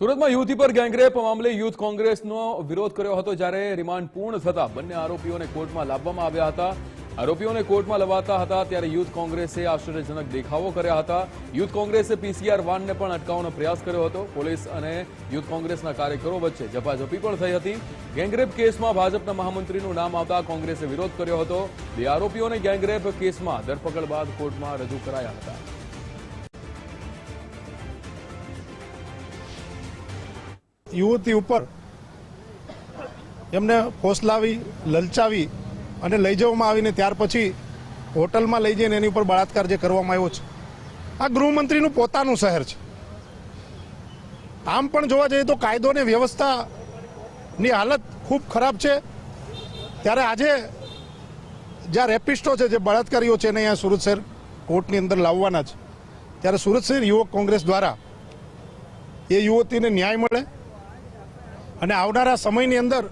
સુરતમાં યુવતી પર ગેંગરેપ મામલે યુથ કોંગ્રેસનો વિરોધ કર્યો હતો જ્યારે રિમાન્ડ પૂર્ણ થતા બંને આરોપીઓને કોર્ટમાં લાવવામાં આવ્યા હતા. આરોપીઓને કોર્ટમાં લવાતા હતા ત્યારે યુથ કોંગ્રેસે આશ્ચર્યજનક દેખાવો કર્યા હતા. યુથ કોંગ્રેસે પીસીઆર વાનને પણ અટકાવવાનો પ્રયાસ કર્યો હતો. પોલીસ અને યુથ કોંગ્રેસના કાર્યકરો વચ્ચે ઝપાઝપી પણ થઈ હતી. ગેંગરેપ કેસમાં ભાજપના મહામંત્રીનું નામ આવતા કોંગ્રેસે વિરોધ કર્યો હતો. બે આરોપીઓને ગેંગરેપ કેસમાં ધરપકડ બાદ કોર્ટમાં રજૂ કરાયા હતા. યુવતી ઉપર એમને ફોસલાવી, લલચાવી અને લઈ જવામાં આવીને ત્યાર પછી હોટલમાં લઈ જઈને એની ઉપર બળાત્કાર જે કરવામાં આવ્યો છે. આ ગૃહમંત્રીનું પોતાનું શહેર છે. આમ પણ જોવા જઈએ તો કાયદો અને વ્યવસ્થાની હાલત ખૂબ ખરાબ છે. ત્યારે આજે જ્યાં રેપિસ્ટો છે, જે બળાત્કારીઓ છે એને અહીંયા સુરત શહેર કોર્ટની અંદર લાવવાના છે. ત્યારે સુરત શહેર યુવક કોંગ્રેસ દ્વારા એ યુવતીને ન્યાય મળે અને આવનારા સમયની અંદર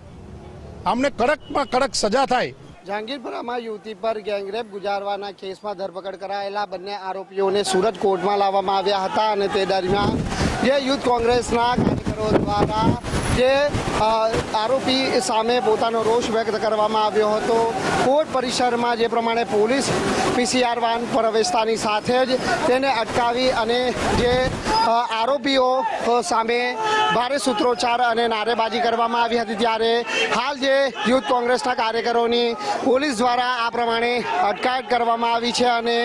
આમને કડકમાં કડક સજા થાય. જહાંગીરપુરામાં યુવતી પર ગેંગરેપ ગુજારવાના કેસમાં ધરપકડ કરાયેલા બંને આરોપીઓને સુરત કોર્ટમાં લાવવામાં આવ્યા હતા અને તે દરમિયાન જે યુથ કોંગ્રેસના કાર્યકરો દ્વારા જે આરોપી સામે પોતાનો રોષ વ્યક્ત કરવામાં આવ્યો હતો. કોર્ટ પરિસરમાં જે પ્રમાણે પોલીસ પીસીઆર વાન પ્રવેશતાની સાથે જ તેને અટકાવી અને જે આરોપીઓ સામે ભારે સૂત્રોચ્ચાર અને નારેબાજી કરવામાં આવી હતી ત્યારે હાલ જે યુથ કોંગ્રેસના કાર્યકરોની પોલીસ દ્વારા આ પ્રમાણે અટકાયત કરવામાં આવી છે અને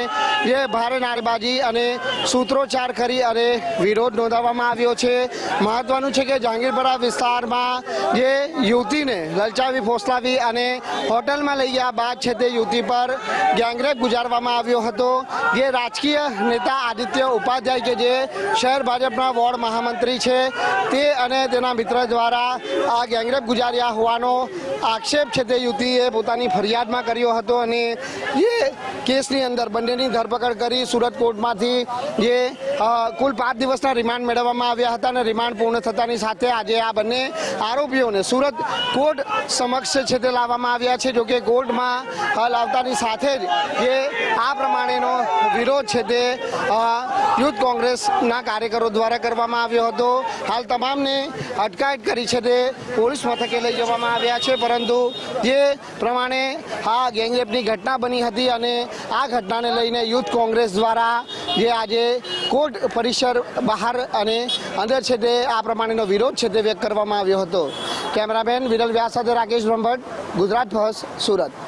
જે ભારે નારેબાજી અને સૂત્રોચ્ચાર કરી અને વિરોધ નોંધાવવામાં આવ્યો છે. મહત્વનું છે કે જહાંગીરપરા વિસ્તારમાં જે યુવતીને લલચાવી, ફોસલાવી અને હોટલમાં લઈ ગયા બાદ છે તે યુવતી પર ગેંગરેપ ગુજારવામાં આવ્યો હતો. જે રાજકીય નેતા આદિત્ય ઉપાધ્યાય કે જે શહેર ભાજપના વોર્ડ મહામંત્રી છે. તે અને તેના મિત્ર દ્વારા આ ગેંગરેપ ગુજાર્યા હોવાનો આક્ષેપ છે તે યુવતીએ પોતાની ફરિયાદમાં કર્યો હતો અને જે કેસની અંદર બંનેની ધરપકડ કરી સુરત કોર્ટમાંથી જે કુલ પાંચ દિવસના રિમાન્ડ મેળવવામાં આવ્યા હતા અને રિમાન્ડ પૂર્ણ થતાની સાથે આજે આ બંને આરોપીઓને સુરત કોર્ટ સમક્ષ છે તે લાવવામાં આવ્યા છે. જોકે કોર્ટમાં લાવતાની સાથે જ જે આ પ્રમાણેનો વિરોધ છે તે યુથ કોંગ્રેસના કાર્યકરો દ્વારા કરવામાં આવ્યો હતો. હાલ તમામને અટકાયત કરી છે તે પોલીસ મથકે લઈ જવામાં આવ્યા છે. પરંતુ જે પ્રમાણે આ ગેંગરેપની ઘટના બની હતી અને આ ઘટનાને લઈને યુથ કોંગ્રેસ દ્વારા જે આજે કોર્ટ પરિસર બહાર અને અંદર છે તે આ પ્રમાણેનો વિરોધ છે તે વ્યક્ત કરવામાં આવ્યો હતો. કેમેરામેન વિરલ વ્યાસ સાથે રાકેશ બ્રહ્મભટ્ટ, ગુજરાત ફર્સ્ટ, સુરત.